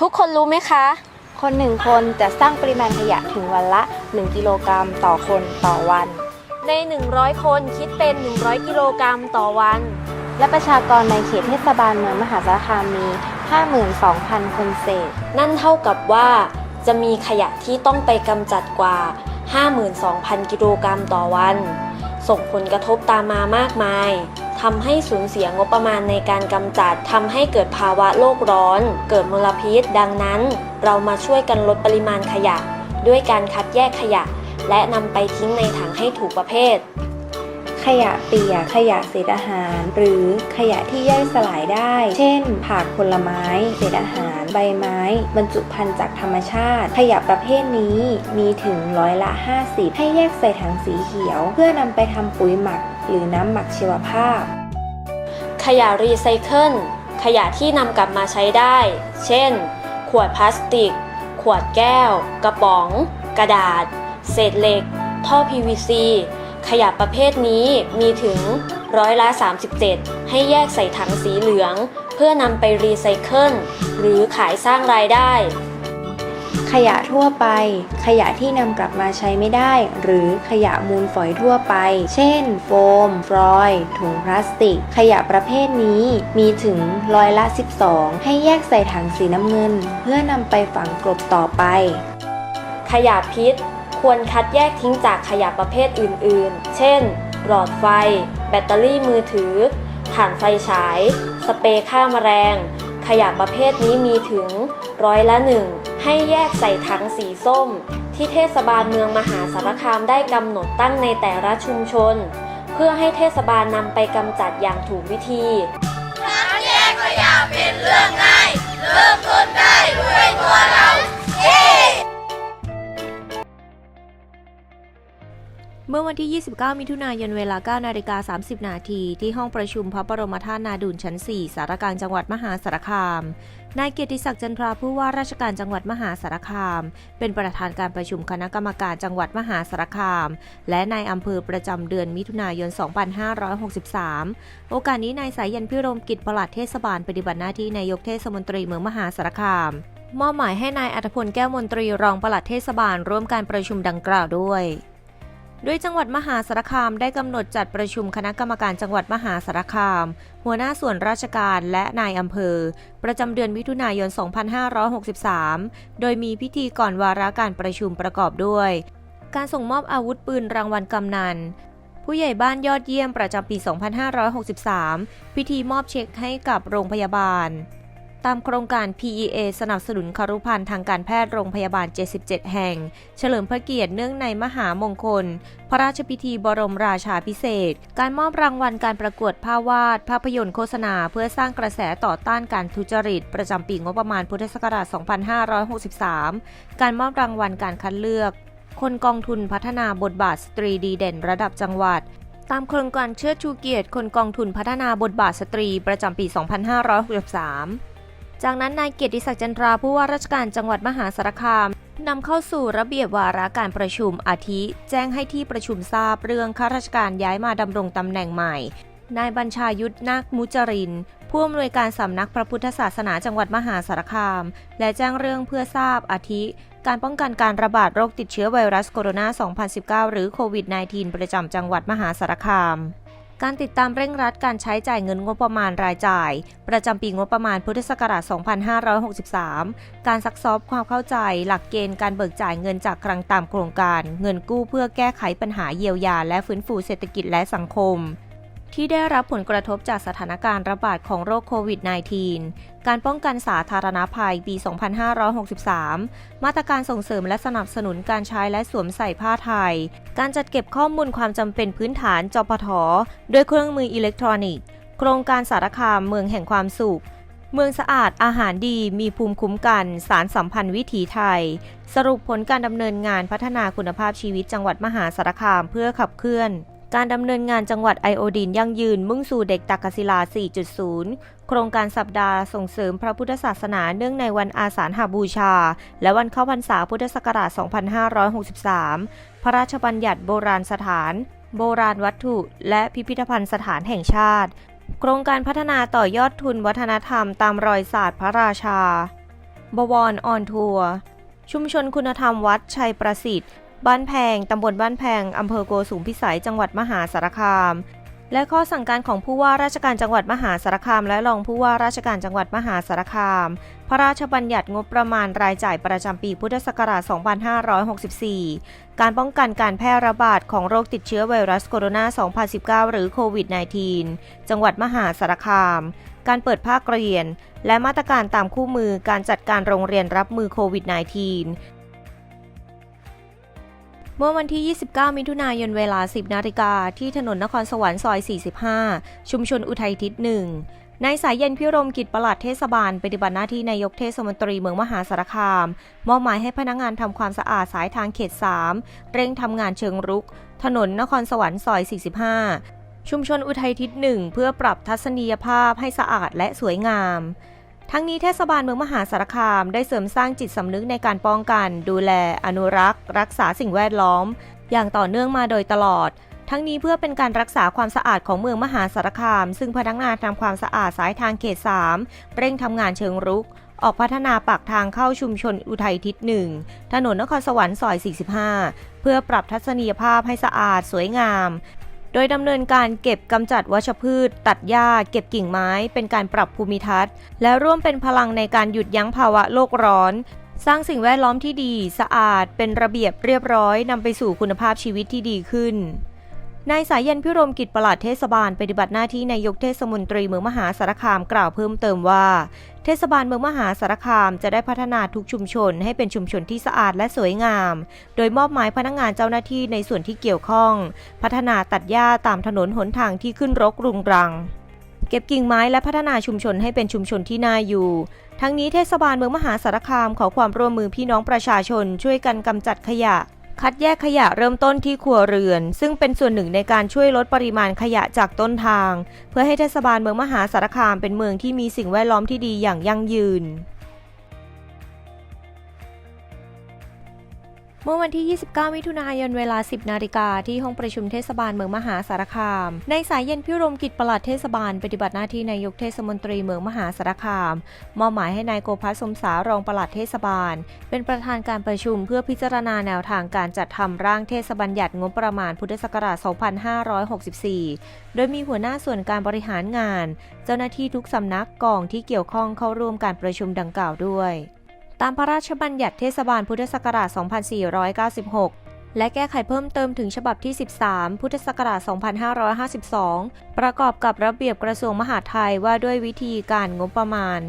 ทุกคนรู้ไหมคะ คนหนึ่งคนจะสร้างปริมาณขยะถึงวันละ 1 กิโลกรัมต่อคนต่อวัน ใน 100 คนคิดเป็น 100 กิโลกรัมต่อวัน และประชากรในเขตเทศบาลเมืองมหาสารคามมี 52,000 คนเศษ นั่นเท่ากับว่าจะมีขยะที่ต้องไปกำจัดกว่า 52,000 กิโลกรัมต่อวัน ส่งผลกระทบตามมามากมาย ทำให้สูญเสียงบประมาณในการกำจัดทำให้เกิดภาวะโลกร้อน เกิดมลพิษ ดังนั้น เรามาช่วยกันลดปริมาณขยะ ด้วยการคัดแยกขยะ และนำไปทิ้งในถังให้ถูกประเภท ขยะเปียกขยะเศษอาหาร หรือขยะที่ย่อยสลายได้ เช่น ผักผลไม้ เศษอาหาร ใบไม้ บรรจุภัณฑ์จากธรรมชาติ ขยะประเภทนี้มีถึงร้อยละ 50 ให้แยกใส่ถังสีเขียว เพื่อนำไปทำปุ๋ยหมัก หรือน้ำหมักชีวภาพ ขยะรีไซเคิลขยะที่นำกลับมาใช้ได้ เช่น ขวดพลาสติก ขวดแก้ว กระป๋อง กระดาษ เศษเหล็ก ท่อ PVC ขยะประเภทนี้มีถึงร้อยละ 37 ให้แยกใส่ถังสีเหลือง เพื่อนำไปรีไซเคิลหรือขายสร้างรายได้ ขยะทั่วไป ขยะที่นำกลับมาใช้ไม่ได้ หรือขยะมูลฝอยทั่วไป เช่น โฟมฟอยล์ถุงพลาสติก ขยะประเภทนี้มีถึงร้อยละ 12 ให้แยกใส่ถังสีน้ำเงิน เพื่อนำไปฝังกลบต่อไป ขยะพิษ ควรคัดแยกทิ้งจากขยะประเภทอื่น ๆ เช่น หลอดไฟ แบตเตอรี่มือถือ ถ่านไฟฉาย สเปรย์ฆ่าแมลง ขยะประเภทนี้มีถึง ร้อยละหนึ่งให้แยกใส่ถังสีส้ม ที่เทศบาลเมืองมหาสารคามได้กำหนดตั้งในแต่ละชุมชน เพื่อให้เทศบาลนำไปกำจัดอย่างถูกวิธีเมื่อวันที่ 29 มิถุนายน เวลา 9 นาฬิกา 30 นาที ที่ห้องประชุมพระบรมธาตุนาดูนชั้น 4 สารกลางจังหวัดมหาสารคาม นายเกียรติศักดิ์จันทราผู้ว่าราชการจังหวัดมหาสารคาม เป็นประธานการประชุมคณะกรรมการจังหวัดมหาสารคาม และนายอำเภอประจำเดือนมิถุนายน 2563 โอกาสนี้นายสายยันพิรมกิจปลัดเทศบาลปฏิบัติหน้าที่นายกเทศมนตรีเมืองมหาสารคามมอบหมายให้นายอัธพลแก้วมนตรีรองปลัดเทศบาลร่วมการประชุมดังกล่าวด้วย โดยจังหวัดมหาสารคามได้กำหนดจัดประชุมคณะกรรมการจังหวัดมหาสารคาม หัวหน้าส่วนราชการและนายอำเภอ ประจำเดือนมิถุนายน 2563 โดยมีพิธีก่อนวาระการประชุมประกอบด้วย การส่งมอบอาวุธปืนรางวัลกำนันผู้ใหญ่บ้านยอดเยี่ยมประจำปี 2563 พิธีมอบเช็คให้กับโรงพยาบาล ตามโครงการ PEA สนับสนุนคารุพันธ์ทางการแพทย์โรงพยาบาล 77 แห่ง เฉลิมพระเกียรติเนื่องในมหามงคล พระราชพิธีบรมราชาพิเศษ การมอบรางวัลการประกวดภาพวาด ภาพยนตร์โฆษณา เพื่อสร้างกระแสต่อต้านการทุจริต ประจำปีงบประมาณพุทธศักราช 2563 การมอบรางวัลการคัดเลือก คนกองทุนพัฒนาบทบาทสตรีดีเด่น ระดับจังหวัดตามโครงการเชิดชูเกียรติคนกองทุนพัฒนาบทบาทสตรีประจำปี 2563 จากนั้นนายเกียรติศักดิ์จันทราผู้ว่าราชการจังหวัดมหาสารคามนำเข้าสู่ระเบียบวาระการประชุมอาทิ แจ้งให้ที่ประชุมทราบเรื่องข้าราชการย้ายมาดำรงตำแหน่งใหม่ นายบัญชายุทธนาคมุจริน ผู้อำนวยการสำนักพระพุทธศาสนาจังหวัดมหาสารคาม และแจ้งเรื่องเพื่อทราบอาทิ การป้องกันการระบาดโรคติดเชื้อไวรัสโคโรนา 2019 หรือโควิด -19 ประจำจังหวัดมหาสารคาม การติดตามเร่งรัดการใช้จ่ายเงินงบประมาณรายจ่าย ประจำปีงบประมาณพุทธศักราช 2563 การซักซ้อมความเข้าใจ หลักเกณฑ์การเบิกจ่ายเงินจากคลังตามโครงการ เงินกู้เพื่อแก้ไขปัญหาเยียวยา และฟื้นฟูเศรษฐกิจและสังคม ที่ได้รับผลกระทบจากสถานการณ์ระบาดของโรคโควิด -19 การป้องกันสาธารณภัยปี 2563 มาตรการส่งเสริมและสนับสนุนการใช้และสวมใส่ผ้าไทย การจัดเก็บข้อมูลความจำเป็นพื้นฐานจปทด้วยเครื่องมืออิเล็กทรอนิกส์ โครงการสารคามเมืองแห่งความสุขเมืองสะอาดอาหารดีมีภูมิคุ้มกัน สารสัมพันธ์วิถีไทย สรุปผลการดำเนินงานพัฒนาคุณภาพชีวิตจังหวัดมหาสารคามเพื่อขับเคลื่อน การดำเนินงานจังหวัดไอโอดีนยั่งยืนมุ่งสู่เด็กตักศิลา 4.0 โครงการสัปดาห์ส่งเสริมพระพุทธศาสนาเนื่องในวันอาสาฬหบูชา และวันเข้าพรรษาพุทธศักราช 2563 พระราชบัญญัติโบราณสถาน โบราณวัตถุ และพิพิธภัณฑ์สถานแห่งชาติ โครงการพัฒนาต่อยอดทุนวัฒนธรรมตามรอยศาสตร์พระราชา บวรออนทัวร์ชุมชนคุณธรรมวัดชัยประสิทธิ์ บ้านแพง ตำบลบ้านแพง อำเภอโกสุมพิสัย จังหวัดมหาสารคาม และข้อสั่งการของผู้ว่าราชการจังหวัดมหาสารคาม และรองผู้ว่าราชการจังหวัดมหาสารคาม พระราชบัญญัติงบประมาณรายจ่ายประจำปีพุทธศักราช 2564 การป้องกันการแพร่ระบาดของโรคติดเชื้อไวรัสโคโรนา 2019 หรือโควิด -19 จังหวัดมหาสารคาม การเปิดภาคเรียน และมาตรการตามคู่มือการจัดการโรงเรียนรับมือโควิด -19 มื่อวันที่ 29 มิถุนายนเวลา 10 นาฬิกาที่ถนนนครสวรรค์ซอย 45 ชุมชนอุทัยทิศหนึ่งนายสายเย็นพิรมกิจประหลัดเทศบาล ปฏิบัติหน้าที่นายกเทศมนตรีเมืองมหาสารคาม มอบหมายให้พนักงานทำความสะอาดสายทางเขต 3 เร่งทำงานเชิงรุก ถนนนครสวรรค์ซอย 45 ชุมชนอุทัยทิศหนึ่งเพื่อปรับทัศนียภาพให้สะอาดและสวยงาม ทั้งนี้เทศบาลเมืองมหาสารคาม ได้เสริมสร้างจิตสำนึกในการป้องกัน ดูแล อนุรักษ์ รักษาสิ่งแวดล้อม อย่างต่อเนื่องมาโดยตลอด ทั้งนี้เพื่อเป็นการรักษาความสะอาดของเมืองมหาสารคาม ซึ่งพนักงานทำความสะอาดสายทางเขต 3 เร่งทำงานเชิงรุก ออกพัฒนาปากทางเข้าชุมชนอุทัยทิศหนึ่งถนนนครสวรรค์ซอย 45 เพื่อปรับทัศนียภาพให้สะอาดสวยงาม โดยดำเนินการเก็บกำจัดวัชพืช ตัดหญ้า เก็บกิ่งไม้ เป็นการปรับภูมิทัศน์ และร่วมเป็นพลังในการหยุดยั้งภาวะโลกร้อน สร้างสิ่งแวดล้อมที่ดี สะอาด เป็นระเบียบเรียบร้อยนำไปสู่คุณภาพชีวิตที่ดีขึ้น นายสายเย็นพิรมกิจประหลัดเทศบาลปฏิบัติหน้าที่นายกเทศมนตรีเมืองมหาสารคามกล่าวเพิ่มเติมว่า เทศบาลเมืองมหาสารคามจะได้พัฒนาทุกชุมชน ให้เป็นชุมชนที่สะอาดและสวยงาม โดยมอบหมายพนักงานเจ้าหน้าที่ในส่วนที่เกี่ยวข้อง พัฒนาตัดหญ้าตามถนนหนทางที่ขึ้นรกรุงรัง เก็บกิ่งไม้และพัฒนาชุมชนให้เป็นชุมชนที่น่าอยู่ทั้งนี้เทศบาลเมืองมหาสารคามขอความร่วมมือพี่น้องประชาชนช่วยกันกำจัดขยะ คัดแยกขยะเริ่มต้นที่ครัวเรือน ซึ่งเป็นส่วนหนึ่งในการช่วยลดปริมาณขยะจากต้นทาง เพื่อให้เทศบาลเมืองมหาสารคามเป็นเมืองที่มีสิ่งแวดล้อมที่ดีอย่างยั่งยืน เมื่อวันที่ 29 มิถุนายนเวลา 10 นาฬิกาที่ห้องประชุมเทศบาลเมืองมหาสารคาม ในสายเย็นพิรมกิจประหลัดเทศบาลปฏิบัติหน้าที่นายกเทศมนตรีเมืองมหาสารคาม มอบหมายให้นายโกภัสสมสารองประหลัดเทศบาล เป็นประธานการประชุมเพื่อพิจารณาแนวทางการจัดทำร่างเทศบัญญัติงบประมาณพุทธศักราช 2564 โดยมีหัวหน้าส่วนการบริหารงาน เจ้าหน้าที่ทุกสำนักกองที่เกี่ยวข้องเข้าร่วมการประชุมดังกล่าวด้วย ตามพระราชบัญญัติเทศบาลพุทธศักราช 2496 และแก้ไขเพิ่มเติมถึงฉบับที่ 13 พุทธศักราช 2552 ประกอบกับระเบียบกระทรวงมหาดไทยว่าด้วยวิธีการงบประมาณ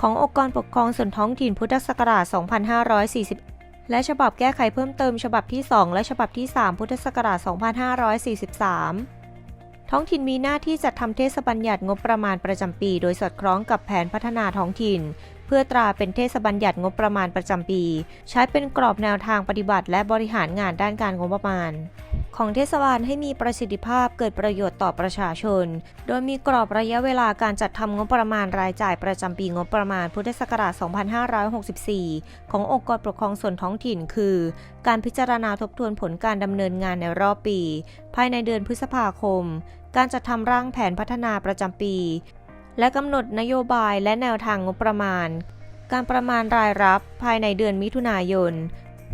ขององค์กรปกครองส่วนท้องถิ่นพุทธศักราช 2540และฉบับแก้ไขเพิ่มเติมฉบับที่ 2 และฉบับที่ 3 พุทธศักราช 2543ท้องถิ่นมีหน้าที่จัดทำเทศบัญญัติงบประมาณประจำปี โดยสอดคล้องกับแผนพัฒนาท้องถิ่น เพื่อตราเป็นเทศบัญญัติงบประมาณประจำปี ใช้เป็นกรอบแนวทางปฏิบัติ และบริหารงานด้านการงบประมาณ ของเทศบาลให้มีประสิทธิภาพเกิดประโยชน์ต่อประชาชน โดยมีกรอบระยะเวลาการจัดทำงบประมาณรายจ่ายประจำปีงบประมาณพุทธศักราช 2564 ขององค์กรปกครองส่วนท้องถิ่น คือ การพิจารณาทบทวนผลการดำเนินงานในรอบปี ภายในเดือนพฤษภาคมการจัดทำร่างแผนพัฒนาประจำปี และกำหนดนโยบายและแนวทางงบประมาณ การประมาณรายรับภายในเดือนมิถุนายน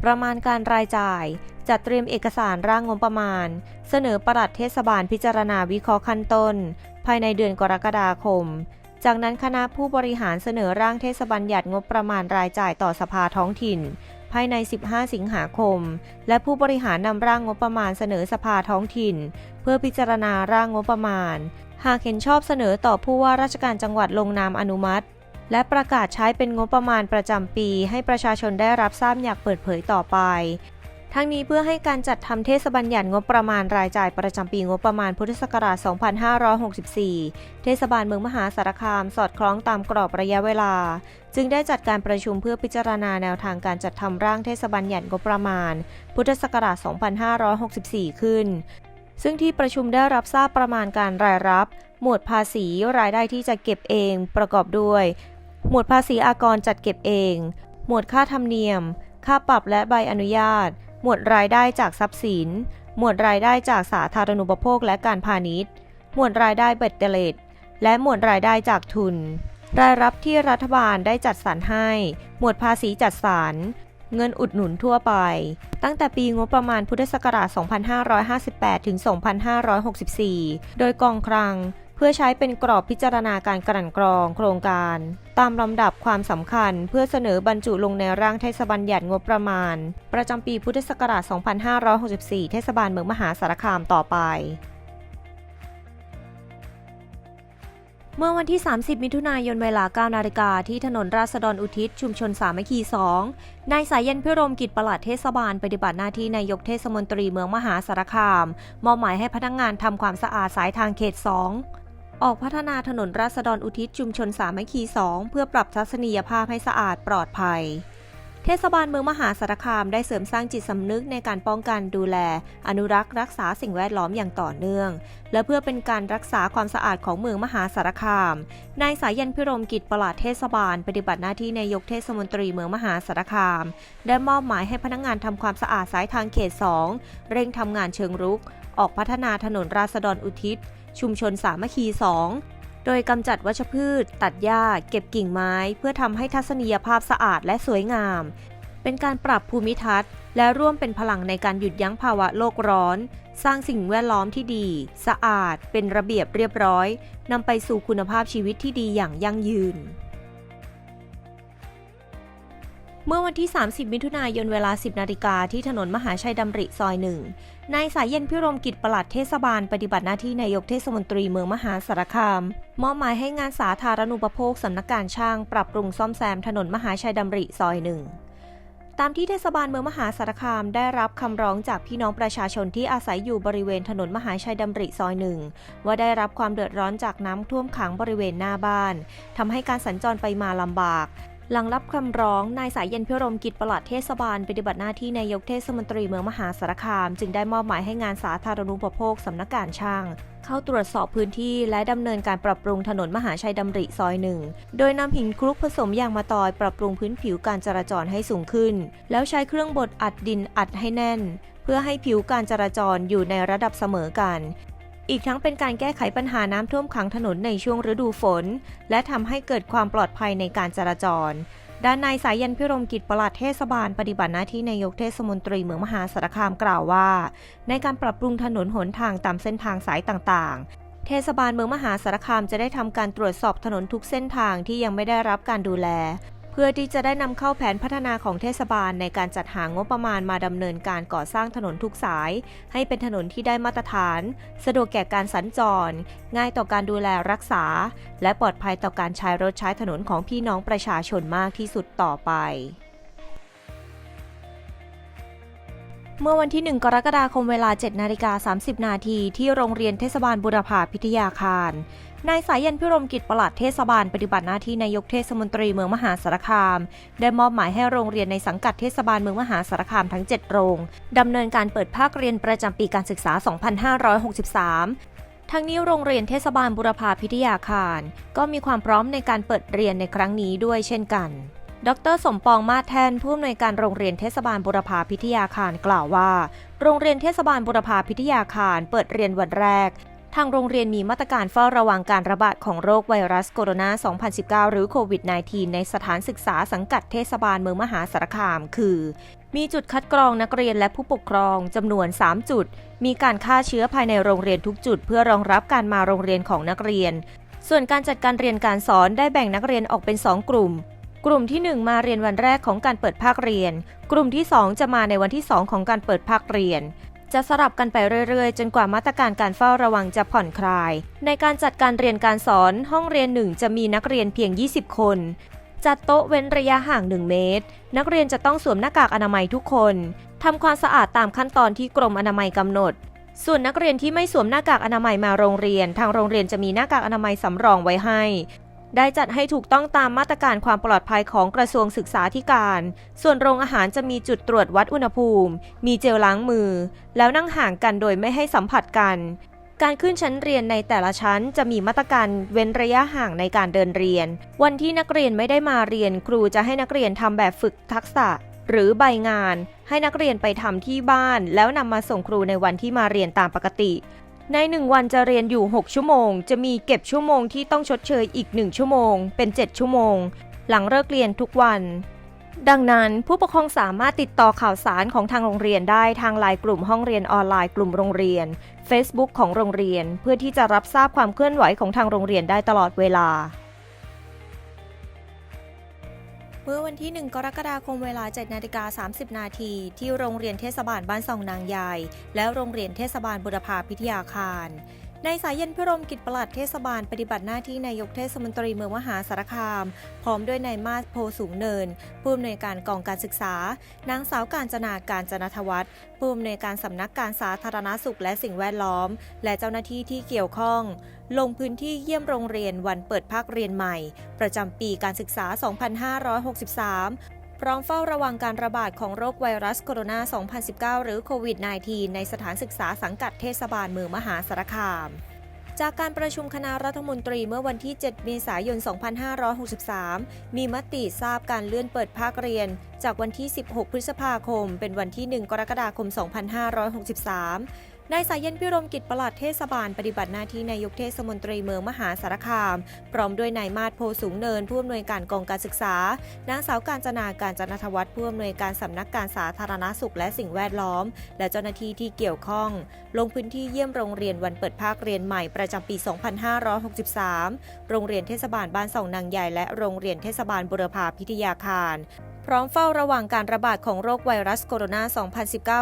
ประมาณการรายจ่าย จัดเตรียมเอกสารร่างงบประมาณ เสนอปลัดเทศบาลพิจารณาวิเคราะห์ขั้นต้น ภายในเดือนกรกฎาคม จากนั้นคณะผู้บริหารเสนอร่างเทศบัญญัติงบประมาณรายจ่ายต่อสภาท้องถิ่น ภายใน 15 สิงหาคม และผู้บริหารนำร่างงบประมาณเสนอสภาท้องถิ่น เพื่อพิจารณาร่างงบประมาณ หากเห็นชอบเสนอต่อผู้ว่าราชการจังหวัดลงนามอนุมัติ และประกาศใช้เป็นงบประมาณประจำปี ให้ประชาชนได้รับทราบอย่างเปิดเผยต่อไป ทั้งนี้เพื่อให้การจัดทำเทศบัญญัติงบประมาณรายจ่ายประจำปีงบประมาณพุทธศักราช 2564 เทศบาลเมืองมหาสารคามสอดคล้องตามกรอบระยะเวลา จึงได้จัดการประชุมเพื่อพิจารณาแนวทางการจัดทำร่างเทศบัญญัติงบประมาณ พุทธศักราช 2564 ขึ้น ซึ่งที่ประชุมได้รับทราบประมาณการรายรับ หมวดภาษีรายได้ที่จะเก็บเองประกอบด้วย หมวดภาษีอากรจัดเก็บเอง หมวดค่าธรรมเนียม ค่าปรับและใบอนุญาต หมวดรายได้จากทรัพย์สิน หมวดรายได้จากสาธารณูปโภคและการพาณิชย์ หมวดรายได้เบ็ดเตล็ดและหมวดรายได้จากทุน รายรับที่รัฐบาลได้จัดสรรให้ หมวดภาษีจัดสรร เงินอุดหนุนทั่วไป ตั้งแต่ปีงบประมาณพุทธศักราช 2558 ถึง 2564 โดยกองคลัง เพื่อใช้เป็นกรอบพิจารณาการกลั่นกรองโครงการ ตามลำดับความสำคัญเพื่อเสนอบรรจุลงในร่างเทศบัญญัติงบประมาณ ประจำปีพุทธศักราช 2564 เทศบาลเมืองมหาสารคามต่อไป เมื่อวันที่ 30 มิถุนายนเวลา 9 นาฬิกาที่ถนนราษฎรอุทิศ ชุมชนสามัคคี 2 นายสายเย็นพิรมกิจประหลัดเทศบาล ปฏิบัติหน้าที่นายกเทศมนตรีเมืองมหาสารคาม มอบหมายให้พนักงงานทำความสะอาดสายทางเขต 2ออกพัฒนาถนนราษฎรอุทิศชุมชนสามัคคี 2 เพื่อปรับทัศนียภาพให้สะอาดปลอดภัย เทศบาลเมืองมหาสารคามได้เสริมสร้างจิตสำนึกในการป้องกันดูแล อนุรักษ์รักษาสิ่งแวดล้อมอย่างต่อเนื่อง และเพื่อเป็นการรักษาความสะอาดของเมืองมหาสารคามนายสายันพิรมกิจประหลัดเทศบาล ปฏิบัติหน้าที่นายกเทศมนตรีเมืองมหาสารคาม ได้มอบหมายให้พนักงานทำความสะอาดสายทางเขต 2 เร่งทำงานเชิงรุก ออกพัฒนาถนนราษฎรอุทิศ ชุมชนสามัคคี 2 โดยกำจัดวัชพืช ตัดหญ้า เก็บกิ่งไม้ เพื่อทำให้ทัศนียภาพสะอาดและสวยงาม เป็นการปรับภูมิทัศน์ และร่วมเป็นพลังในการหยุดยั้งภาวะโลกร้อน สร้างสิ่งแวดล้อมที่ดี สะอาด เป็นระเบียบเรียบร้อยนำไปสู่คุณภาพชีวิตที่ดีอย่างยั่งยืนเมื่อวันที่ 30 มิถุนายนเวลา 10 นาฬิกาที่ถนนมหาชัยดำริซอยหนึ่ง นายสายเย็นพิรมกิจประหลัดเทศบาล ปฏิบัติหน้าที่นายกเทศมนตรีเมืองมหาสารคาม มอบหมายให้งานสาธารณูปโภคสำนักการช่าง ปรับปรุงซ่อมแซมถนนมหาชัยดำริซอยหนึ่งตามที่เทศบาลเมืองมหาสารคามได้รับคำร้องจากพี่น้องประชาชนที่อาศัยอยู่บริเวณถนนมหาชัยดำริซอยหนึ่งว่าได้รับความเดือดร้อนจากน้ำท่วมขังบริเวณหน้าบ้านทำให้การสัญจรไปมาลำบาก หลังรับคำร้อง นายสายเย็นพิรมกิจประหลัดเทศบาล ปฏิบัติหน้าที่นายกเทศมนตรีเมืองมหาสารคาม จึงได้มอบหมายให้งานสาธารณูปโภคสำนักการช่าง เข้าตรวจสอบพื้นที่และดำเนินการปรับปรุงถนนมหาชัยดำริซอยหนึ่ง โดยนำหินคลุกผสมยางมะตอยปรับปรุงพื้นผิวการจราจรให้สูงขึ้น แล้วใช้เครื่องบดอัดดินอัดให้แน่น เพื่อให้ผิวการจราจรอยู่ในระดับเสมอกัน อีกทั้งเป็นการแก้ไขปัญหาน้ำท่วมขังถนนในช่วงฤดูฝน และทำให้เกิดความปลอดภัยในการจราจร ด้านนายสายันพิรมกิจประหลัดเทศบาลปฏิบัติหน้าที่นายกเทศมนตรีเมืองมหาสารคามกล่าวว่า ในการปรับปรุงถนนหนทางตามเส้นทางสายต่างๆ เทศบาลเมืองมหาสารคามจะได้ทำการตรวจสอบถนนทุกเส้นทางที่ยังไม่ได้รับการดูแล พื่อที่จะได้นำเข้าแผนพัฒนาของเทศบาลในการจัดหางบประมาณมาดำเนินการก่อสร้างถนนทุกสาย ให้เป็นถนนที่ได้มาตรฐาน สะดวกแก่การสัญจร ง่ายต่อการดูแลรักษา และปลอดภัยต่อการใช้รถใช้ถนนของพี่น้องประชาชนมากที่สุดต่อไปเมื่อวันที่ 1 กรกฎาคมเวลา 7 นาฬิกา 30 นาที ที่โรงเรียนเทศบาลบุรพาพิทยาคาร นายสายยันพิรมกิจประหลัดเทศบาลปฏิบัติหน้าที่นายกเทศมนตรีเมืองมหาสารคาม ได้มอบหมายให้โรงเรียนในสังกัดเทศบาลเมืองมหาสารคามทั้ง 7 โรงดำเนินการเปิดภาคเรียนประจำปีการศึกษา 2563ทั้งนี้โรงเรียนเทศบาลบุรพาพิทยาคาร ก็มีความพร้อมในการเปิดเรียนในครั้งนี้ด้วยเช่นกัน ดรสมปองมาแทนผู้อำนวยการโรงเรียนเทศบาลบุรพาพิทยาคารกล่าวว่า โรงเรียนเทศบาลบุรพาพิทยาคารเปิดเรียนวันแรก ทางโรงเรียนมีมาตรการเฝ้าระวังการระบาดของโรคไวรัสโคโรนา 2019 หรือโควิด -19 ในสถานศึกษาสังกัดเทศบาลเมืองมหาสารคาม คือ มีจุดคัดกรองนักเรียนและผู้ปกครองจำนวน 3 จุด มีการฆ่าเชื้อภายในโรงเรียนทุกจุด เพื่อรองรับการมาโรงเรียนของนักเรียน ส่วนการจัดการเรียนการสอนได้แบ่งนักเรียนออกเป็น 2 กลุ่มกลุ่มที่ 1 มาเรียนวันแรกของการเปิดภาคเรียน กลุ่มที่ 2 จะมาในวันที่ 2 ของการเปิดภาคเรียน จะสลับกันไปเรื่อยๆ จนกว่ามาตรการการเฝ้าระวังจะผ่อนคลาย ในการจัดการเรียนการสอนห้องเรียนหนึ่งจะมีนักเรียนเพียง 20 คน จัดโต๊ะเว้นระยะห่าง 1 เมตร นักเรียนจะต้องสวมหน้ากากอนามัยทุกคนทำความสะอาดตามขั้นตอนที่กรมอนามัยกำหนด ส่วนนักเรียนที่ไม่สวมหน้ากากอนามัยมาโรงเรียน ทางโรงเรียนจะมีหน้ากากอนามัยสำรองไว้ให้ ได้จัดให้ถูกต้องตามมาตรการความปลอดภัยของกระทรวงศึกษาธิการ ส่วนโรงอาหารจะมีจุดตรวจวัดอุณหภูมิ มีเจลล้างมือ แล้วนั่งห่างกันโดยไม่ให้สัมผัสกัน การขึ้นชั้นเรียนในแต่ละชั้นจะมีมาตรการเว้นระยะห่างในการเดินเรียน วันที่นักเรียนไม่ได้มาเรียน ครูจะให้นักเรียนทำแบบฝึกทักษะ หรือใบงาน ให้นักเรียนไปทำที่บ้าน แล้วนำมาส่งครูในวันที่มาเรียนตามปกติ ในหนึ่งวันจะเรียนอยู่ 6 ชั่วโมง จะมีเก็บชั่วโมงที่ต้องชดเชยอีก 1 ชั่วโมง เป็น 7 ชั่วโมง หลังเลิกเรียนทุกวัน ดังนั้นผู้ปกครองสามารถติดต่อข่าวสารของทางโรงเรียนได้ทางไลน์กลุ่มห้องเรียนออนไลน์กลุ่มโรงเรียน Facebook ของโรงเรียน เพื่อที่จะรับทราบความเคลื่อนไหวของทางโรงเรียนได้ตลอดเวลา มื่อวันที่ 1 กรกฎาคมเวลา7นาฬิกา30 นาที ที่โรงเรียนเทศบาลบ้านซองนางยาย และโรงเรียนเทศบาลบุรพาพิทยาคาร ในสายเย็นพิรมกิจประหลัดเทศบาลปฏิบัติหน้าที่นายกเทศมนตรีเมืองมหาสารคาม พร้อมด้วยนายมาสโพสูงเนิน ผู้อำนวยการกองการศึกษานางสาวการจนาการจนทวัฒน์ผู้อำนวยการสำนักการสาธารณสุขและสิ่งแวดล้อม และเจ้าหน้าที่ที่เกี่ยวข้อง ลงพื้นที่เยี่ยมโรงเรียนวันเปิดภาคเรียนใหม่ ประจำปีการศึกษา 2563 พร้อมเฝ้าระวังการระบาดของโรคไวรัสโคโรนา 2019 หรือโควิด -19 ในสถานศึกษาสังกัดเทศบาลเมืองมหาสารคาม จากการประชุมคณะรัฐมนตรีเมื่อวันที่ 7 เมษายน 2563 มีมติทราบการเลื่อนเปิดภาคเรียน จากวันที่ 16 พฤษภาคม เป็นวันที่ 1 กรกฎาคม 2563 นายสายเย็นพิรมกิจประหลัดเทศบาลปฏิบัติหน้าที่นายกเทศมนตรีเมืองมหาสารคาม พร้อมด้วยนายมาศโพสูงเนินผู้อำนวยการกองการศึกษานางสาวการจนาการจนทวัฒน์ผู้อำนวยการสำนักการสาธารณสุขและสิ่งแวดล้อม และเจ้าหน้าที่ที่เกี่ยวข้อง ลงพื้นที่เยี่ยมโรงเรียนวันเปิดภาคเรียนใหม่ประจำปี 2563 โรงเรียนเทศบาลบ้านสองนางใหญ่และโรงเรียนเทศบาลบุรพาพิทยาคาร พร้อมเฝ้าระวังการระบาดของโรคไวรัสโคโรนา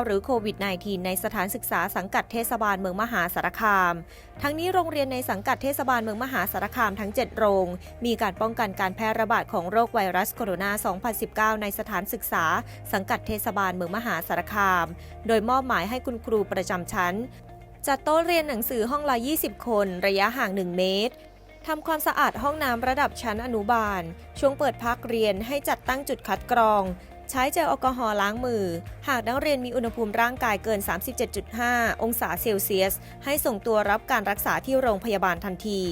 2019 หรือโควิด -19 ในสถานศึกษาสังกัดเทศบาลเมืองมหาสารคาม ทั้งนี้โรงเรียนในสังกัดเทศบาลเมืองมหาสารคามทั้ง 7 โรง มีการป้องกันการแพร่ระบาดของโรคไวรัสโคโรนา 2019 ในสถานศึกษา สังกัดเทศบาลเมืองมหาสารคาม โดยมอบหมายให้คุณครูประจำชั้นจัดโต๊ะเรียนหนังสือห้องละ 20 คน ระยะห่าง 1 เมตร ทำความสะอาดห้องน้ำระดับชั้นอนุบาล ช่วงเปิดพักเรียนให้จัดตั้งจุดคัดกรอง ใช้เจลแอลกอฮอล์ล้างมือ หากนักเรียนมีอุณหภูมิร่างกายเกิน 37.5 องศาเซลเซียส ให้ส่งตัวรับการรักษาที่โรงพยาบาลทันที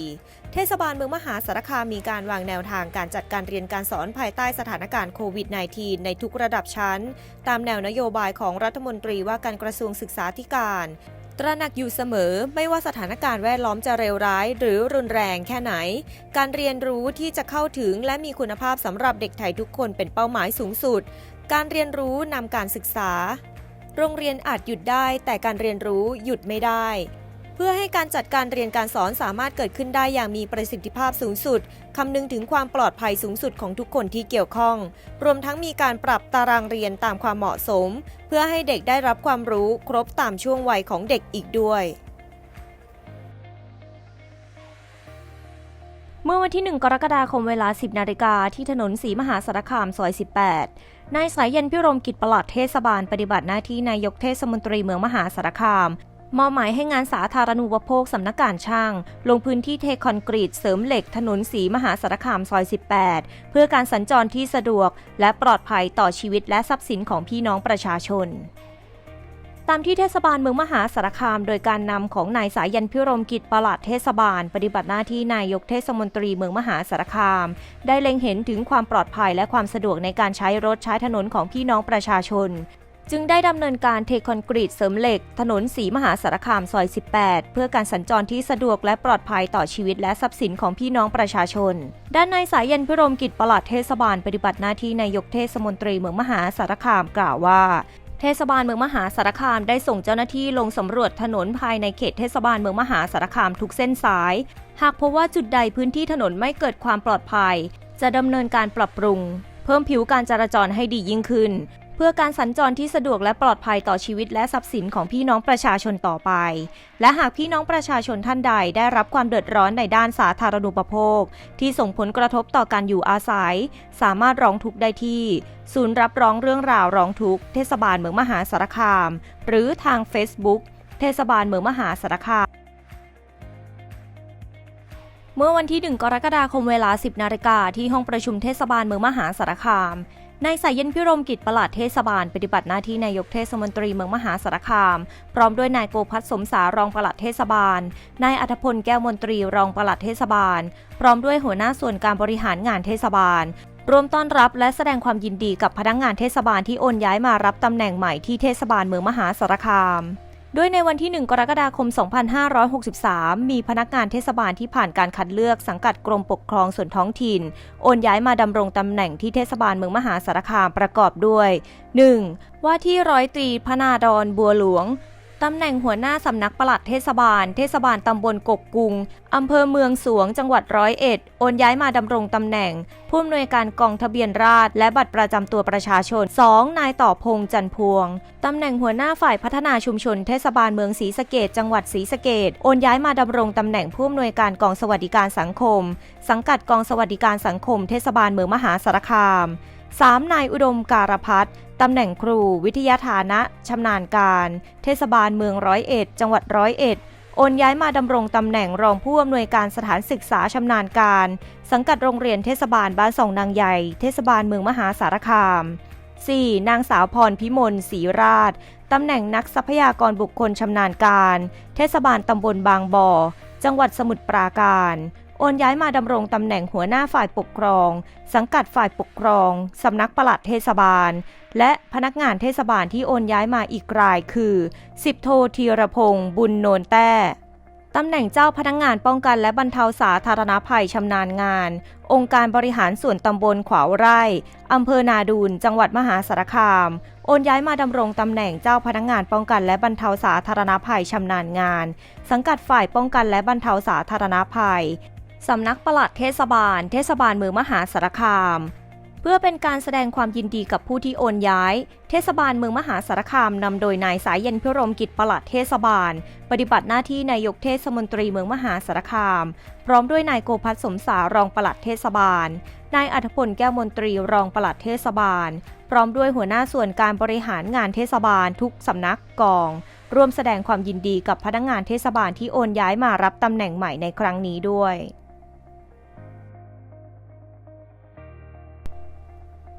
เทศบาลเมืองมหาสารคามมีการวางแนวทางการจัดการเรียนการสอนภายใต้สถานการณ์โควิด -19 ในทุกระดับชั้น ตามแนวนโยบายของรัฐมนตรีว่าการกระทรวงศึกษาธิการ ตระหนักอยู่เสมอไม่ว่าสถานการณ์แวดล้อมจะเลวร้ายหรือรุนแรงแค่ไหน การเรียนรู้ที่จะเข้าถึงและมีคุณภาพสำหรับเด็กไทยทุกคนเป็นเป้าหมายสูงสุด การเรียนรู้นำการศึกษา โรงเรียนอาจหยุดได้แต่การเรียนรู้หยุดไม่ได้ เพื่อให้การจัดการเรียนการสอนสามารถเกิดขึ้นได้อย่างมีประสิทธิภาพสูงสุด คำนึงถึงความปลอดภัยสูงสุดของทุกคนที่เกี่ยวข้อง รวมทั้งมีการปรับตารางเรียนตามความเหมาะสม เพื่อให้เด็กได้รับความรู้ครบตามช่วงวัยของเด็กอีกด้วยเมื่อวันที่ 1 กรกฎาคมเวลา 10 นาฬิกาที่ถนนศรีมหาสารคามซอย 18 นายสายเย็นพิรมกิจประหลัดเทศบาลปฏิบัติหน้าที่นายกเทศมนตรีเมืองมหาสารคาม มอบหมายให้งานสาธารณูปโภคสำนักการช่าง ลงพื้นที่เทคอนกรีตเสริมเหล็กถนนศรีมหาสารคามซอย 18 เพื่อการสัญจรที่สะดวก และปลอดภัยต่อชีวิตและทรัพย์สินของพี่น้องประชาชนตามที่เทศบาลเมืองมหาสารคาม โดยการนำของนายสายันพิรมกิจประหลัดเทศบาล ปฏิบัติหน้าที่นายกเทศมนตรีเมืองมหาสารคาม ได้เล็งเห็นถึงความปลอดภัยและความสะดวกในการใช้รถใช้ถนนของพี่น้องประชาชน จึงได้ดำเนินการเทคอนกรีตเสริมเหล็ก ถนนสีมหาสารคามซอย 18 เพื่อการสัญจรที่สะดวกและปลอดภัยต่อชีวิตและทรัพย์สินของพี่น้องประชาชน ด้านนายสายันพิรมกิจปลัดเทศบาลปฏิบัติหน้าที่นายกเทศมนตรีเมืองมหาสารคามกล่าวว่าเทศบาลเมืองมหาสารคามได้ส่งเจ้าหน้าที่ลงสำรวจถนนภายในเขตเทศบาลเมืองมหาสารคามทุกเส้นสาย หากพบว่าจุดใดพื้นที่ถนนไม่เกิดความปลอดภัย จะดำเนินการปรับปรุง เพิ่มผิวการจราจรให้ดียิ่งขึ้น เพื่อการสัญจรที่สะดวกและปลอดภัยต่อชีวิตและทรัพย์สินของพี่น้องประชาชนต่อไป และหากพี่น้องประชาชนท่านใดได้รับความเดือดร้อนในด้านสาธารณูปโภค ที่ส่งผลกระทบต่อการอยู่อาศัย สามารถร้องทุกข์ได้ที่ ศูนย์รับร้องเรื่องราวร้องทุกข์เทศบาลเมืองมหาสารคาม หรือทาง Facebook เทศบาลเมืองมหาสารคามเมื่อวันที่ 1 กรกฎาคมเวลา 10 นาฬิกาที่ห้องประชุมเทศบาลเมืองมหาสารคาม นายสายเย็นพิรมกิจประหลัดเทศบาล ปฏิบัติหน้าที่นายกเทศมนตรีเมืองมหาสารคาม พร้อมด้วยนายโกพัฒสมสารองประหลัดเทศบาล นายอัธพลแก้วมนตรีรองประหลัดเทศบาล พร้อมด้วยหัวหน้าส่วนการบริหารงานเทศบาลรวมต้อนรับและแสดงความยินดีกับพนักงานเทศบาลที่โอนย้ายมารับตำแหน่งใหม่ที่เทศบาลเมืองมหาสารคาม โดยในวันที่ 1 กรกฎาคม 2563 มีพนักงานเทศบาลที่ผ่านการคัดเลือกสังกัดกรมปกครองส่วนท้องถิ่น โอนย้ายมาดำรงตำแหน่งที่เทศบาลเมืองมหาสารคามประกอบด้วย 1. ว่าที่ร้อยตรีพนาดอนบัวหลวง ตำแหน่งหัวหน้าสำนักปลัดเทศบาล เทศบาลตำบลกกกุง อำเภอเมืองสวง จังหวัดร้อยเอ็ด โอนย้ายมาดำรงตำแหน่ง ผู้อำนวยการกองทะเบียนราษฎรและบัตรประจำตัวประชาชน 2. นายต่อพงจันพวง ตำแหน่งหัวหน้าฝ่ายพัฒนาชุมชน เทศบาลเมืองศรีสะเกดจังหวัดศรีสะเกดโอนย้ายมาดำรงตำแหน่งผู้อำนวยการกองสวัสดิการสังคม สังกัดกองสวัสดิการสังคม เทศบาลเมืองมหาสารคาม 3. นายอุดมการพัฒน์ ตำแหน่งครูวิทยาฐานะชำนาญการ เทศบาลเมืองร้อยเอ็ด จังหวัดร้อยเอ็ด โอนย้ายมาดำรงตำแหน่งรองผู้อำนวยการสถานศึกษาชำนาญการ สังกัดโรงเรียนเทศบาลบ้านสองนางใหญ่ เทศบาลเมืองมหาสารคาม 4. นางสาวพรพิมลศรีราชตำแหน่งนักทรัพยากรบุคคลชำนาญการ เทศบาลตำบลบางบ่อ จังหวัดสมุทรปราการ โอนย้ายมาดำรงตำแหน่งหัวหน้าฝ่ายปกครอง สังกัดฝ่ายปกครองสำนักปลัดเทศบาล และพนักงานเทศบาลที่โอนย้ายมาอีกรายคือ10โทธีรพงศ์บุญโนนแต้ตำแหน่งเจ้าพนักงานป้องกันและบรรเทาสาธารณภัยชำนาญงาน องค์การบริหารส่วนตำบลขวาวไร่อำเภอนาดูน จังหวัดมหาสารคาม โอนย้ายมาดำรงตำแหน่งเจ้าพนักงานป้องกันและบรรเทาสาธารณภัยชำนาญงาน สังกัดฝ่ายป้องกันและบรรเทาสาธารณภัย สำนักปลัดเทศบาล เทศบาลเมืองมหาสารคาม เพื่อเป็นการแสดงความยินดีกับผู้ที่โอนย้าย เทศบาลเมืองมหาสารคามนำโดยนายสายเย็นพิรมกิจปลัดเทศบาล ปฏิบัติหน้าที่นายกเทศมนตรีเมืองมหาสารคาม พร้อมด้วยนายโกพัฒสมสารองปลัดเทศบาลนายอัธพลแก้วมนตรีรองปลัดเทศบาล พร้อมด้วยหัวหน้าส่วนการบริหารงานเทศบาลทุกสำนักกอง ร่วมแสดงความยินดีกับพนักงานเทศบาลที่โอนย้ายมารับตำแหน่งใหม่ในครั้งนี้ด้วย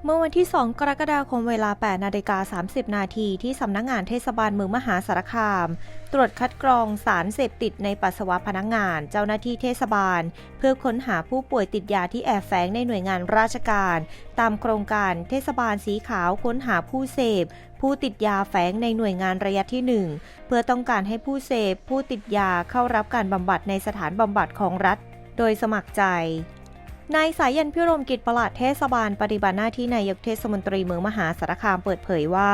เมื่อวันที่ 2 กรกฎาคมเวลา 8 นาฬิกา 30 นาทีที่สำนักงานเทศบาลเมืองมหาสารคาม ตรวจคัดกรองสารเสพติดในปัสสาวะพนักงาน เจ้าหน้าที่เทศบาล เพื่อค้นหาผู้ป่วยติดยาที่แอบแฝงในหน่วยงานราชการ ตามโครงการเทศบาลสีขาวค้นหาผู้เสพ ผู้ติดยาแฝงในหน่วยงานระยะที่ 1 เพื่อต้องการให้ผู้เสพ ผู้ติดยาเข้ารับการบำบัดในสถานบำบัดของรัฐ โดยสมัครใจ นายสายันพิรมกิจประหลัดเทศบาลปฏิบัติหน้าที่นายกเทศมนตรีเมืองมหาสารคามเปิดเผยว่า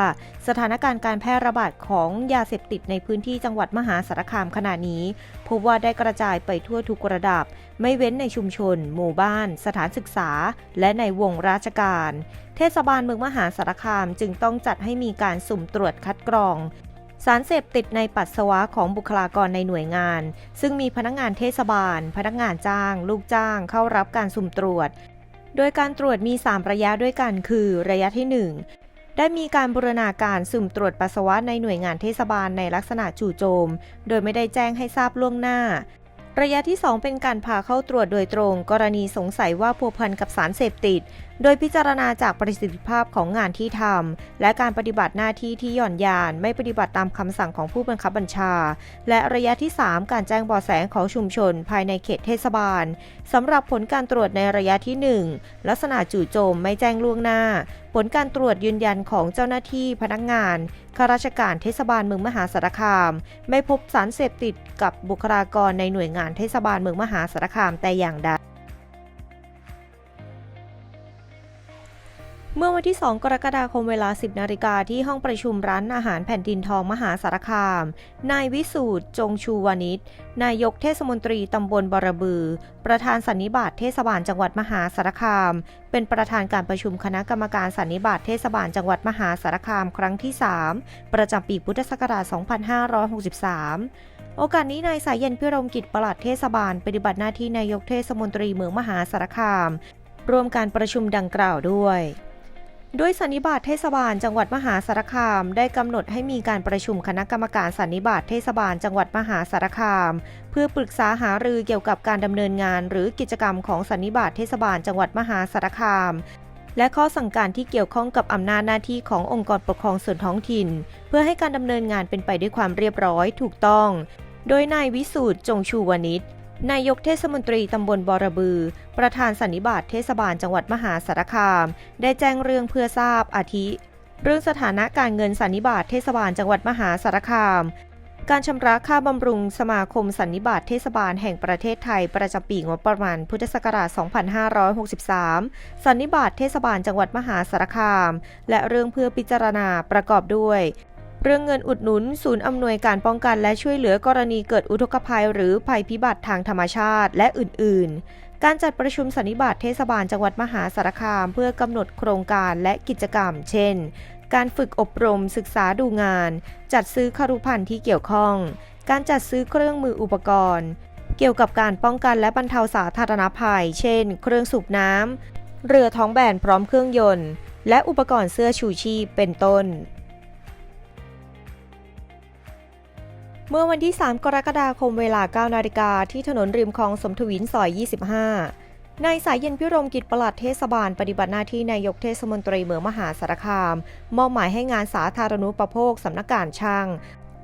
สถานการณ์การแพร่ระบาดของยาเสพติดในพื้นที่จังหวัดมหาสารคามขณะนี้ พบว่าได้กระจายไปทั่วทุกระดับ ไม่เว้นในชุมชน หมู่บ้าน สถานศึกษา และในวงราชการ เทศบาลเมืองมหาสารคามจึงต้องจัดให้มีการสุ่มตรวจคัดกรอง สารเสพติดในปัสสาวะของบุคลากรในหน่วยงาน ซึ่งมีพนักงานเทศบาล พนักงานจ้าง ลูกจ้าง เข้ารับการสุ่มตรวจ โดยการตรวจมี 3 ระยะด้วยกัน คือระยะที่ 1ได้มีการบูรณาการสุ่มตรวจปัสสาวะในหน่วยงานเทศบาลในลักษณะจู่โจม โดยไม่ได้แจ้งให้ทราบล่วงหน้า ระยะที่ 2 เป็นการพาเข้าตรวจโดยตรง กรณีสงสัยว่าพัวพันกับสารเสพติด โดยพิจารณาจากประสิทธิภาพของงานที่ทำและการปฏิบัติหน้าที่ที่หย่อนยาน ไม่ปฏิบัติตามคำสั่งของผู้บังคับบัญชา และระยะที่ 3 การแจ้งเบาะแสของชุมชน ภายในเขตเทศบาลสำหรับผลการตรวจในระยะที่ 1 ลักษณะจู่โจมไม่แจ้งล่วงหน้า ผลการตรวจยืนยันของเจ้าหน้าที่พนักงานข้าราชการเทศบาลเมืองมหาสารคาม ไม่พบสารเสพติดกับบุคลากรในหน่วยงานเทศบาลเมืองมหาสารคามแต่อย่างใด เมื่อวันที่ 2 กรกฎาคมเวลา 10 นาฬิกาที่ห้องประชุมร้านอาหารแผ่นดินทองมหาสารคาม นายวิสูตรจงชูวานิช นายกเทศมนตรีตำบลบรบือ ประธานสันนิบาตเทศบาลจังหวัดมหาสารคาม เป็นประธานการประชุมคณะกรรมการสันนิบาตเทศบาลจังหวัดมหาสารคามครั้งที่ 3 ประจำปีพุทธศักราช 2563โอกาสนี้นายสายเย็นพิรมกิจประหลัดเทศบาล ปฏิบัติหน้าที่นายกเทศมนตรีเมืองมหาสารคาม ร่วมการประชุมดังกล่าวด้วย โดยสันนิบาตเทศบาลจังหวัดมหาสารคาม ได้กำหนดให้มีการประชุมคณะกรรมการสันนิบาตเทศบาลจังหวัดมหาสารคาม เพื่อปรึกษาหารือเกี่ยวกับการดำเนินงาน หรือกิจกรรมของสันนิบาตเทศบาลจังหวัดมหาสารคาม และข้อสั่งการที่เกี่ยวข้องกับอำนาจหน้าที่ขององค์กรปกครองส่วนท้องถิ่น เพื่อให้การดำเนินงานเป็นไปด้วยความเรียบร้อยถูกต้อง โดยนายวิสูตรจงชูวนิช นายกเทศมนตรีตำบลบอระบือ ประธานสันนิบาตเทศบาลจังหวัดมหาสารคาม ได้แจ้งเรื่องเพื่อทราบอาทิ เรื่องสถานะการเงินสันนิบาตเทศบาลจังหวัดมหาสารคาม การชำระค่าบำรุงสมาคมสันนิบาตเทศบาลแห่งประเทศไทยประจำปีงบประมาณพุทธศักราช 2563 สันนิบาตเทศบาลจังหวัดมหาสารคาม และเรื่องเพื่อพิจารณาประกอบด้วย เรื่องเงินอุดหนุน ศูนย์อำนวยการป้องกันและช่วยเหลือกรณีเกิดอุทกภัย หรือภัยพิบัติทางธรรมชาติและอื่น ๆ การจัดประชุมสันนิบาตเทศบาลจังหวัดมหาสารคาม เพื่อกำหนดโครงการและกิจกรรม เช่น การฝึกอบรมศึกษาดูงาน จัดซื้อคารุพันธ์ที่เกี่ยวข้อง การจัดซื้อเครื่องมืออุปกรณ์ เกี่ยวกับการป้องกันและบรรเทาสาธารณภัย เช่น เครื่องสูบน้ำเรือท้องแบนพร้อมเครื่องยนต์ และอุปกรณ์เสื้อชูชีพเป็นต้น เมื่อวันที่ 3 กรกฎาคมเวลา 9 นาฬิกาที่ถนนริมคลองสมทวินซอย 25 นายสายเย็นพิรมกิจประหลัดเทศบาลปฏิบัติหน้าที่นายกเทศมนตรีเมืองมหาสารคาม มอบหมายให้งานสาธารณูปโภคสำนักงานช่าง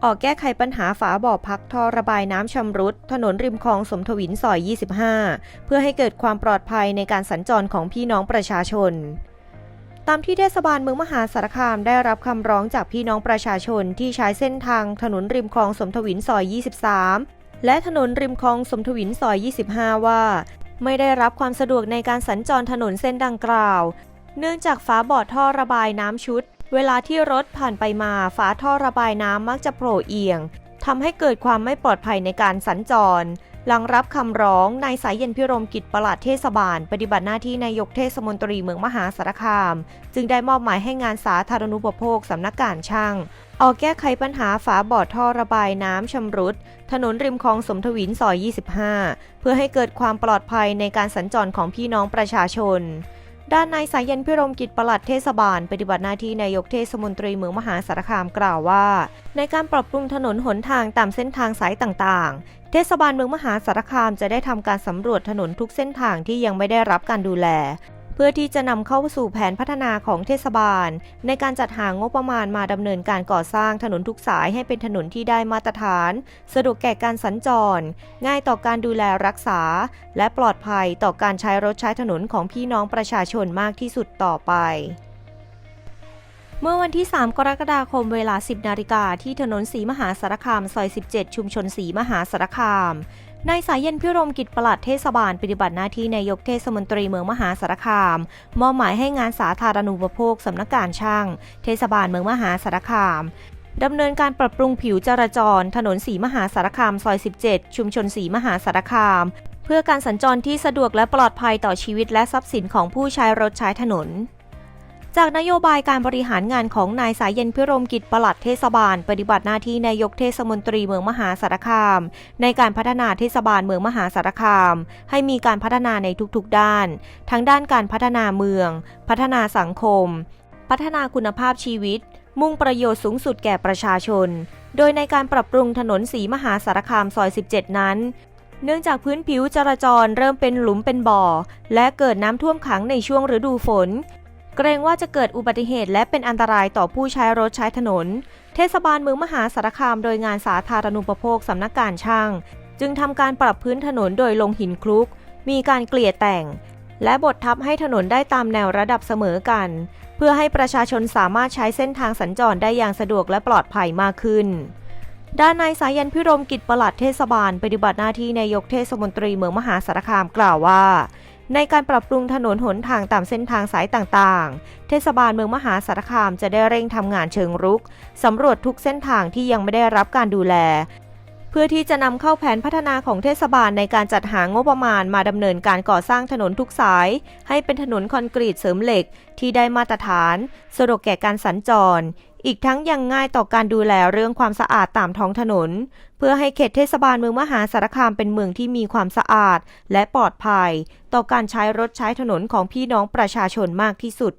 ออกแก้ไขปัญหาฝาบ่อพักท่อระบายน้ำชำรุด ถนนริมคลองสมทวินซอย 25 เพื่อให้เกิดความปลอดภัยในการสัญจรของพี่น้องประชาชน ตามที่เทศบาลเมืองมหาสารคามได้รับคำร้องจากพี่น้องประชาชนที่ใช้เส้นทางถนนริมคลองสมทวินซอย 23 และถนนริมคลองสมทวินซอย 25 ว่า ไม่ได้รับความสะดวกในการสัญจรถนนเส้นดังกล่าว เนื่องจากฝาบ่อท่อระบายน้ำชุด เวลาที่รถผ่านไปมาฝาท่อระบายน้ำมักจะโผล่เอียงทำให้เกิดความไม่ปลอดภัยในการสัญจร หลังรับคำร้องนายสายเย็นพิรมกิจประหลัดเทศบาล ปฏิบัติหน้าที่นายกเทศมนตรีเมืองมหาสารคาม จึงได้มอบหมายให้งานสาธารณูปโภคสำนักการช่างออกแก้ไขปัญหาฝาบ่อท่อระบายน้ำชำรุด ถนนริมคลองสมทวินซอย 25 เพื่อให้เกิดความปลอดภัยในการสัญจรของพี่น้องประชาชน ด้านนายสายเย็นพิรมกิจปลัดเทศบาล ปฏิบัติหน้าที่นายกเทศมนตรีเมืองมหาสารคามกล่าวว่า ในการปรับปรุงถนนหนทางตามเส้นทางสายต่างๆ เทศบาลเมืองมหาสารคามจะได้ทำการสำรวจถนนทุกเส้นทางที่ยังไม่ได้รับการดูแล พื่อที่จะนำเข้าสู่แผนพัฒนาของเทศบาล ในการจัดหางบประมาณมาดำเนินการก่อสร้างถนนทุกสายให้เป็นถนนที่ได้มาตรฐาน สะดวกแก่การสัญจร ง่ายต่อการดูแลรักษา และปลอดภัยต่อการใช้รถใช้ถนนของพี่น้องประชาชนมากที่สุดต่อไปเมื่อวันที่ 3 กรกฎาคมเวลา 10 นาฬิกาที่ถนนสีมหาสารคาม ซอย 17 ชุมชนสีมหาสารคาม นายสายเย็นพิรมกิจประหลัดเทศบาลปฏิบัติหน้าที่นายกเทศมนตรีเมืองมหาสารคาม มอบหมายให้งานสาธารณูปโภคสำนักการช่าง เทศบาลเมืองมหาสารคามดำเนินการปรับปรุงผิวจราจร ถนนสีมหาสารคามซอย 17 ชุมชนสีมหาสารคาม เพื่อการสัญจรที่สะดวกและปลอดภัยต่อชีวิตและทรัพย์สินของผู้ใช้รถใช้ถนน จากนโยบายการบริหารงานของนายสายเย็นพิรมกิจปลัดเทศบาล ปฏิบัติหน้าที่นายกเทศมนตรีเมืองมหาสารคาม ในการพัฒนาเทศบาลเมืองมหาสารคาม ให้มีการพัฒนาในทุกๆด้าน ทั้งด้านการพัฒนาเมือง พัฒนาสังคม พัฒนาคุณภาพชีวิต มุ่งประโยชน์สูงสุดแก่ประชาชน โดยในการปรับปรุงถนนสีมหาสารคามซอย 17 นั้นเนื่องจากพื้นผิวจราจรเริ่มเป็นหลุมเป็นบ่อ และเกิดน้ำท่วมขังในช่วงฤดูฝน เกรงว่าจะเกิดอุบัติเหตุและเป็นอันตรายต่อผู้ใช้รถใช้ถนน เทศบาลเมืองมหาสารคามโดยงานสาธารณูปโภคสำนักการช่าง จึงทำการปรับพื้นถนนโดยลงหินคลุก มีการเกลี่ยแต่ง และบดทับให้ถนนได้ตามแนวระดับเสมอกัน เพื่อให้ประชาชนสามารถใช้เส้นทางสัญจรได้อย่างสะดวกและปลอดภัยมากขึ้นด้านนายสายันพิรมกิจประหลัดเทศบาล ปฏิบัติหน้าที่นายกเทศมนตรีเมืองมหาสารคามกล่าวว่า ในการปรับปรุงถนนหนทางตามเส้นทางสายต่างๆ เทศบาลเมืองมหาสารคามจะได้เร่งทำงานเชิงรุกสำรวจทุกเส้นทางที่ยังไม่ได้รับการดูแล เพื่อที่จะนำเข้าแผนพัฒนาของเทศบาลในการจัดหางบประมาณมาดำเนินการก่อสร้างถนนทุกสาย ให้เป็นถนนคอนกรีตเสริมเหล็กที่ได้มาตรฐานสะดวกแก่การสัญจร อีกทั้งยังง่ายต่อการดูแลเรื่องความสะอาดตามท้องถนน เพื่อให้เขตเทศบาลเมืองมหาสารคามเป็นเมืองที่มีความสะอาด และปลอดภัย ต่อการใช้รถใช้ถนนของพี่น้องประชาชนมากที่สุด